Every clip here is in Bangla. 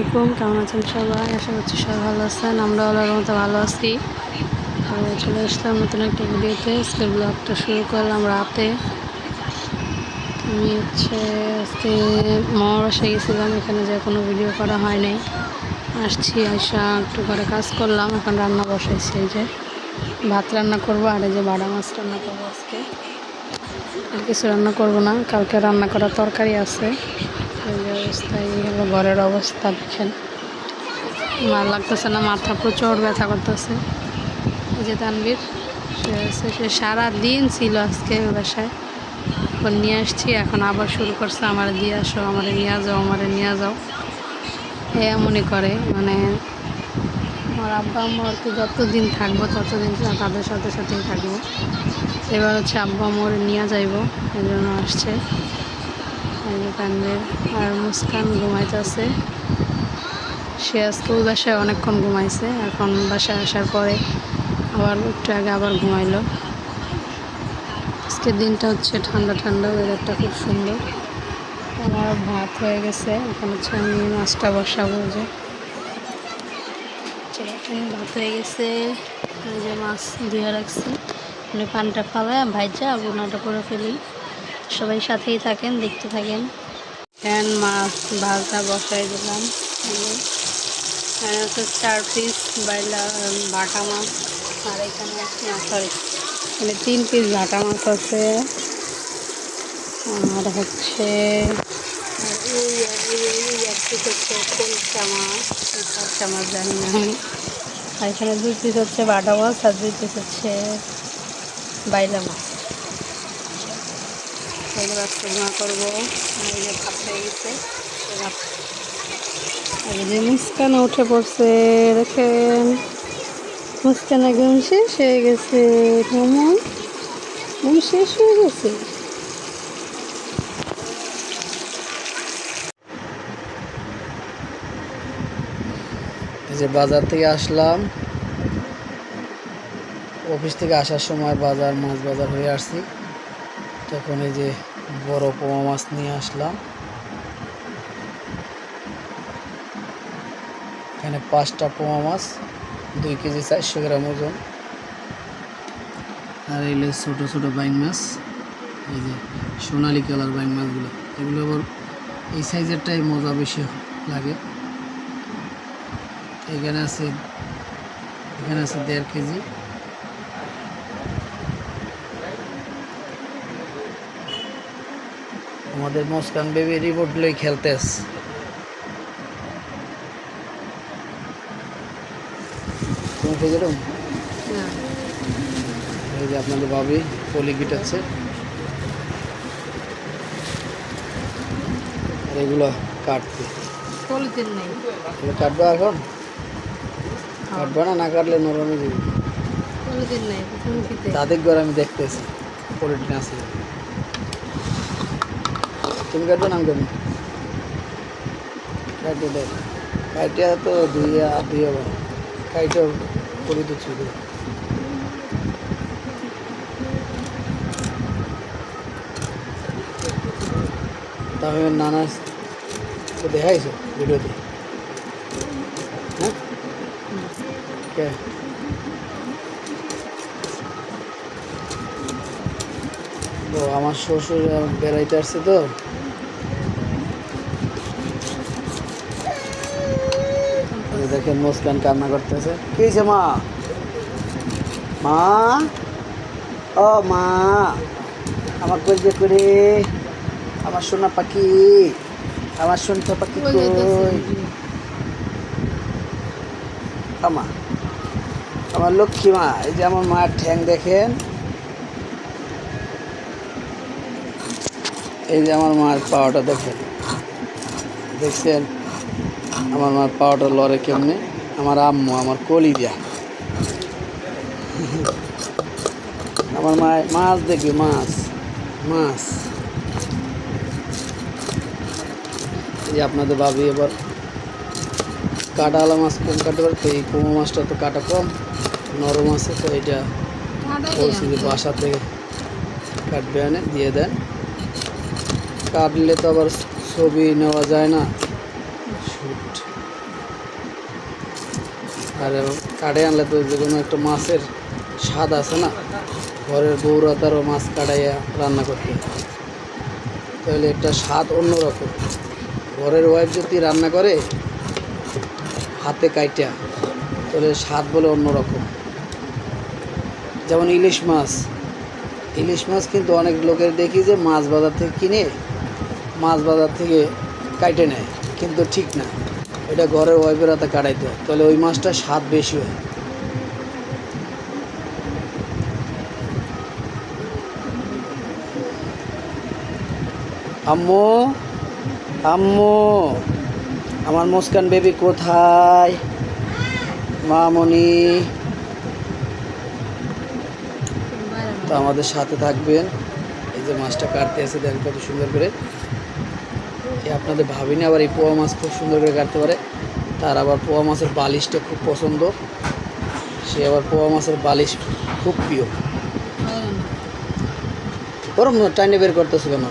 আলাইকুম, কেমন আছেন সবাই? আশা করছি সবাই ভালো আছেন। আমরা আল্লাহর মতো ভালো আছি। চলে আসলাম নতুন একটা ভিডিওতে। আজকে ব্লগটা শুরু করলাম রাতে। আমি হচ্ছে আজকে মামার গেছিলাম, এখানে যে কোনো ভিডিও করা হয় নাই। আসছি, আইসা একটু ঘরে কাজ করলাম। এখন রান্না বসাইছি, এই যে ভাত রান্না করব আর এই যে বাড়া মাছ রান্না করব আজকে। আর কিছু রান্না করব না, কালকে রান্না করা তরকারি আছে। অবস্থা এই হলো ঘরের অবস্থা দেখেন। ভালো লাগতেছে না, মাথা প্রচুর ব্যথা করতেছে। এই যে তানবীর সে আছে, সে সারাদিন ছিল আজকে বাসায়। এখন নিয়ে আসছি, এখন আবার শুরু করছে, আমার দিয়ে আসো, আমার নিয়ে যাও, আমার নিয়ে যাও। এ এমনই করে মানে আমার আব্বা আম্মা তো যতদিন থাকব, ততদিন তাদের সাথে সাথেই থাকব। এবার হচ্ছে আব্বা মোর নিয়ে যাইব, এই জন্য আসছে। তানভীর আর মুস্কান ঘুমাইতেছে সে আজকে বাসায় অনেকক্ষণ ঘুমাইছে, এখন বাসায় আসার পরে আবার একটু আগে আবার ঘুমাইলো। আজকের দিনটা হচ্ছে ঠান্ডা ঠান্ডা ওয়েদারটা খুব সুন্দর। আমার ভাত হয়ে গেছে, এখন হচ্ছে আমি মাছটা বসাবো যে। ভাত হয়ে গেছে। যে মাছ ধুয়ে রাখছি। মানে পানটা ফালায় ভাইজা বোনাটা করে ফেলি। সবাই সাথেই থাকেন, দেখতে থাকেন। ফ্যান মাছ ভাজা বসাই দিলাম। এখানে হচ্ছে চার পিস বাইলা বাটা মাছ। আর এখানে সরি এখানে তিন পিস বাটা মাছ আছে। আর হচ্ছে মাছ জানি না আর এখানে দুই পিস হচ্ছে বাটা মাছ, আর দুই পিস হচ্ছে বাইলা মাছ। এগুলো ভুনা করব। যে ভাত হয়ে গেছে। যে মুস্কান উঠে পড়ছে, দেখেন। মুস্কান একদম শেষ হয়ে গেছে কেমন শেষ হয়ে গেছে। যে বাজার থেকে আসলাম। অফিস থেকে আসার সময় বাজার, মাছ বাজার হয়ে আসছি। তখন এই যে বড় পোমা মাছ নিয়ে আসলাম। এখানে পাঁচটা পোমা মাছ, দুই কেজি চারশো গ্রাম ওজন। আর এগুলো ছোটো ছোটো বাইং মাছ, এই যে সোনালি কালার বাইং মাছগুলো, এগুলো আবার এই সাইজেরটাই মজা বেশি লাগে। এখানে আছে এখানে আছে দেড় কেজি। আমাদের মুস্কান বেবি রিপোর্ট লই খেলতে আসছে। তুমি খেয়ে যেরকম না এই যে আপনাদের ভাবি পলি গিটাচ্ছে আর এগুলো কাটতে কাটবে এখন? কাটবে না? না কাটলে নরম যাবে। তাদের ঘরে আমি দেখতেছি। পলিটিন আছে। তুমি কাটবে না, আমি কাটবো। কাটে দেখ। কাইটা তো ধুইয়া ধুইয়া বা কাইটা করে তো ছিল তাহলে নানা দেখাইছো ভিডিওতে। হ্যাঁ? তো আমার শ্বশুর বেড়াইতে আসছে তো। দেখেন মুস্কান কান্না করতেছে। কি হয়েছে মা? মা? ও মা! আমার কই যে করে? আমার সোনা পাখি। আমার সোনা পাখি কই আমা আমার লক্ষ্মী মা এই যে আমার মার ঠ্যাং দেখেন। এই যে আমার মার পাওয়াটা দেখেন। দেখছেন? আমার মার পাওয়াটা লড়ে কেমনে? আমার আম্মু আমার কলি দিয়া আমার মা মাছ দেখবে মাছ মাছ। এই আপনাদের ভাবি এবার কাটাওয়ালা মাছ কম কাটতে পারে তো এই কুমো মাছটা তো কাটা কম নরম আছে তো এটা বলছি যে বাসা থেকে কাটবে এনে দিয়ে দেন। কাটলে তো আবার ছবি নেওয়া যায় না। আর কাটে আনলে তো যে কোনো একটা মাছের স্বাদ আছে না? ঘরের বউরা তারও মাছ কাটাইয়া রান্না করতে তাহলে একটা স্বাদ অন্যরকম। ঘরের ওয়াইফ যদি রান্না করে, হাতে কাইটা, তাহলে স্বাদ বলে অন্যরকম। যেমন ইলিশ মাছ। ইলিশ মাছ কিন্তু অনেক লোকের দেখি যে মাছ বাজার থেকে কিনে, মাছ বাজার থেকে কাইটে নেয়, কিন্তু ঠিক না। এটা ঘরের ওয়াইফের হাতে কাটাইতে হয়। তাহলে ওই মাছটা স্বাদ বেশি হয়। আম্মু আম্মু, আমার মুস্কান বেবি কোথায়? মামনি। তো আমাদের সাথে থাকবেন। এই যে মাছটা কাটতে এসে দেখেন কত সুন্দর করে। আপনাদের ভাবিনি আবার এই পোয়া মাছ খুব সুন্দর করে কাটতে পারে। তার আবার পোয়া মাছের বালিশটা খুব পছন্দ। সে আবার পোয়া মাছের বালিশ খুব প্রিয়। ওরম টাইনে বের করতেছো কেন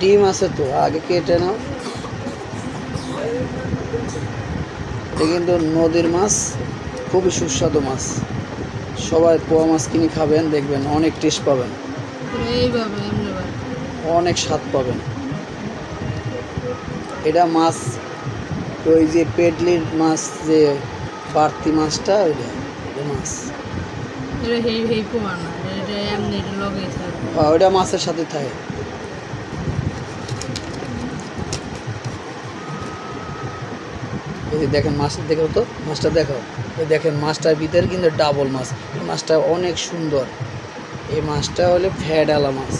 ডিম আছে তো আগে কেটে নাও। এটা কিন্তু নদীর মাছ খুবই সুস্বাদু মাছ। সবাই পোয়া মাছ কিনে খাবেন দেখবেন অনেক টেস্ট পাবেন। এইভাবে অনেক স্বাদ পাবেন। এটা মাছ ওই যে পেডলির মাছ যে বাড়তি মাছটা ওইটা ওই মাছ। ওইটা মাছের সাথে থাকে। এই দেখেন মাছ দেখো তো মাছটা দেখো এই দেখেন মাছটার ভিতরে কিন্তু ডাবল মাছ। এই মাছটা অনেক সুন্দর। এই মাছটা হলে ফ্যাডালা মাছ।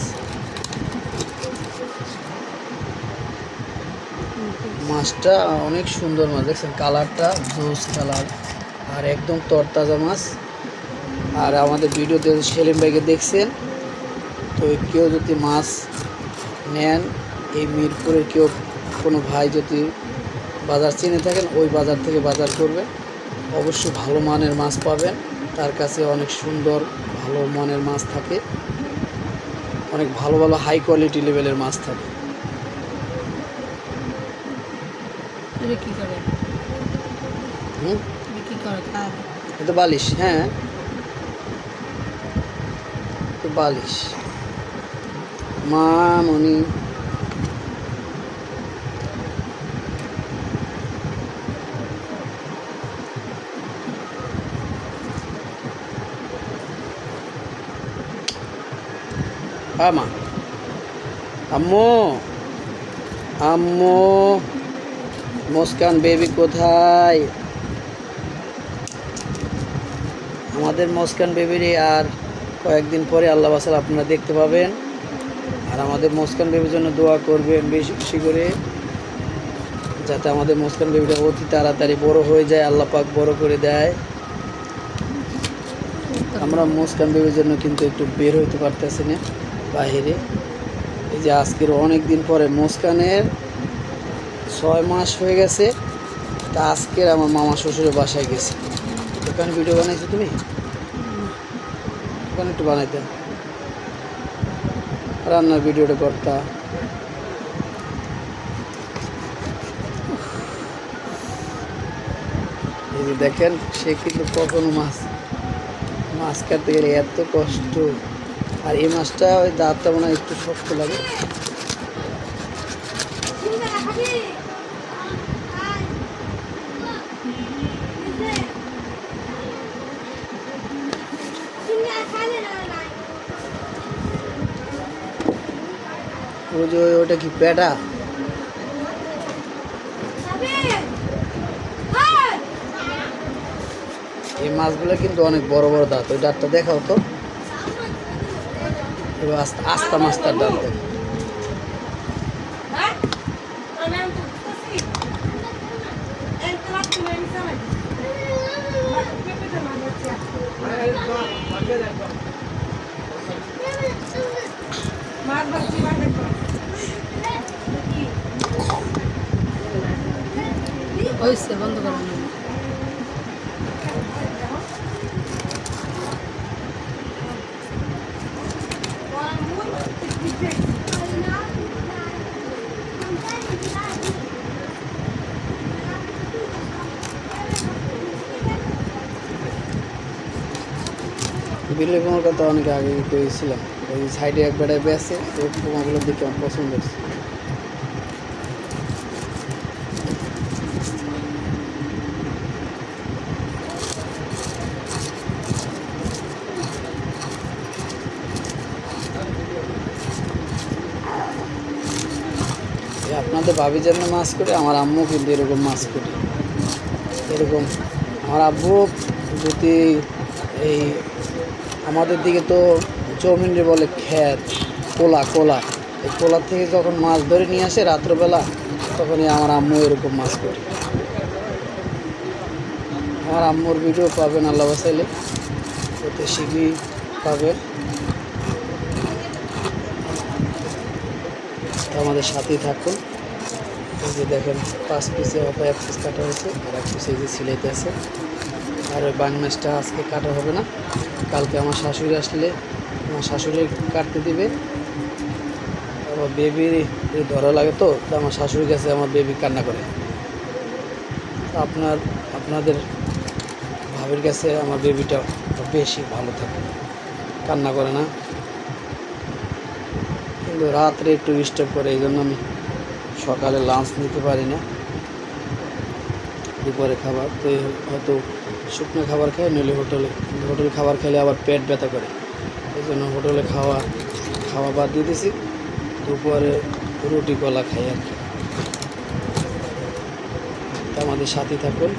মাছটা অনেক সুন্দর মাছ, দেখছেন? কালারটা জোস কালার, আর একদম তরতাজা মাছ। আর আমাদের ভিডিওতে সেলিম ভাইকে দেখছেন, তো কেউ যদি মাছ নেন, এই মিরপুরের কেউ কোনো ভাই যদি বাজার চিনে থাকেন, ওই বাজার থেকে বাজার করবে অবশ্যই ভালো মানের মাছ পাবেন। তার কাছে অনেক সুন্দর, ভালো মানের মাছ থাকে। অনেক ভালো ভালো হাই কোয়ালিটি লেভেলের মাছ থাকে। কি করে? হুম? কি করে? খায় এটা বালিশ হ্যাঁ। তো বালিশ। মা মনি আমা আম্মু। আম্মু। মুস্কান বেবি কোথায়? আমাদের মস্কান বেবির আর কয়েকদিন পরে আল্লাহ বাসাল আপনারা দেখতে পাবেন। আর আমাদের মস্কান বেবির জন্য দোয়া করবেন বেশি বেশি করে, যাতে আমাদের মস্কান বেবিটা অতি তাড়াতাড়ি বড় হয়ে যায়, আল্লাহ পাক বড় করে দেয়। আমরা মুস্কান বেবির জন্য কিন্তু একটু বের হইতে পারতেছি না বাহিরে এই যে আজকের অনেক দিন পরে মুস্কানের ছয় মাস হয়ে গেছে। তা আজকের আমার মামা শ্বশুরের বাসায় গেছে। ওখানে ভিডিও বানাইছো তুমি? ওখানে একটু বানাইতে রান্নার ভিডিওটা করতা এই যে দেখেন, সে কিন্তু কখনো মাছ মাছ কাটতে গেলে এত কষ্ট। আর এই মাছটা ওই দাঁতটা মনে হয় একটু শক্ত লাগে। ওই যে ওটা কি পেটা এই মাছগুলো কিন্তু অনেক বড় বড় দাঁত। ওই দাঁতটা দেখাও তো। এবার আস্তে মাছটার দাঁত দেখো। হয়েছে, বন্ধ করো না বিলের কুমার কথা অনেক আগে পেয়েছিলাম ওই সাইডে এক বেড়ায় বেছে ওই কুমারগুলো দেখে আমার পছন্দ হচ্ছে এই আপনাদের ভাবি যেমন মাছ করে আমার আম্মু কিন্তু এরকম মাছ করে এরকম আমার আব্বু যদি এই আমাদের দিকে তো চৌমিনরে বলে খ্যাত কোলা কোলা, এই কোলার থেকে যখন মাছ ধরে নিয়ে আসে রাত্রবেলা, তখনই আমার আম্মু এরকম মাছ করে আমার আম্মুর ভিডিও পাবেন আল্লাহ বাসাইলে ওতে শিখি পাবেন। আমাদের সাথেই থাকুন। যে দেখেন, পাঁচ পিসে অপা এক পিস কাটা হয়েছে, আর এক পিস যে সিলাইতে আছে। আর ওই বাং মাছটা আজকে কাটা হবে না। কালকে আমার শাশুড়ি আসলে আমার শাশুড়ি কাটতে দিবে। আমার বেবি ধরা লাগে তো আমার শাশুড়ির কাছে আমার বেবি কান্না করে। আপনার, আপনাদের ভাবির কাছে আমার বেবিটা বেশি ভালো থাকে। কান্না করে না। কিন্তু রাত্রে একটু ডিস্টার্ব করে এই জন্য আমি সকালে লাঞ্চ নিতে পারি না দুপুরে খাবার, তো হয়তো শুকনো খাবার খাই নইলে হোটেলে, হোটেল খাবার খেলে আবার পেট ব্যথা করে। এই জন্য হোটেলে খাওয়া খাওয়া বাদ দিয়ে দিছি। দুপুরে রুটি কলা খাই আর কি। আমাদের সাথে থাকুন।